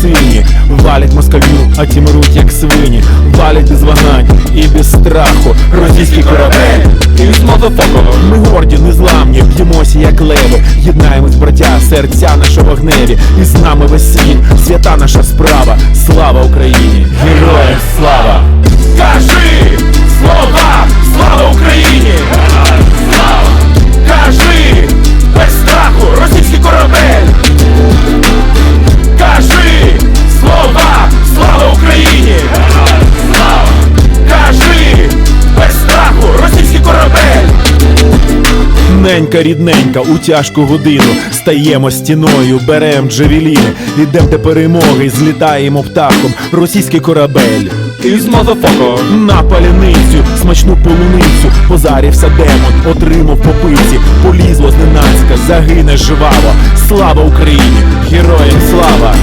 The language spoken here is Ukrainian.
сині, валять москалю, а тім руть, як свині, валять без вагань і без страху. Російський корабель, ми горді, незламні, б'ємося, як леви, єднаємось, браття, серця нашого гневі, і з нами весь світ, свята наша справа. Ненька рідненька, у тяжку годину стаємо стіною, берем джевеліни, ідем до перемоги, злітаємо птахом, російський корабель. Із motherfucker на паляницю, смачну полуницю, позарівся демон, отримав по пиці, полізло зненацька, загине жваво. Слава Україні! Героям слава!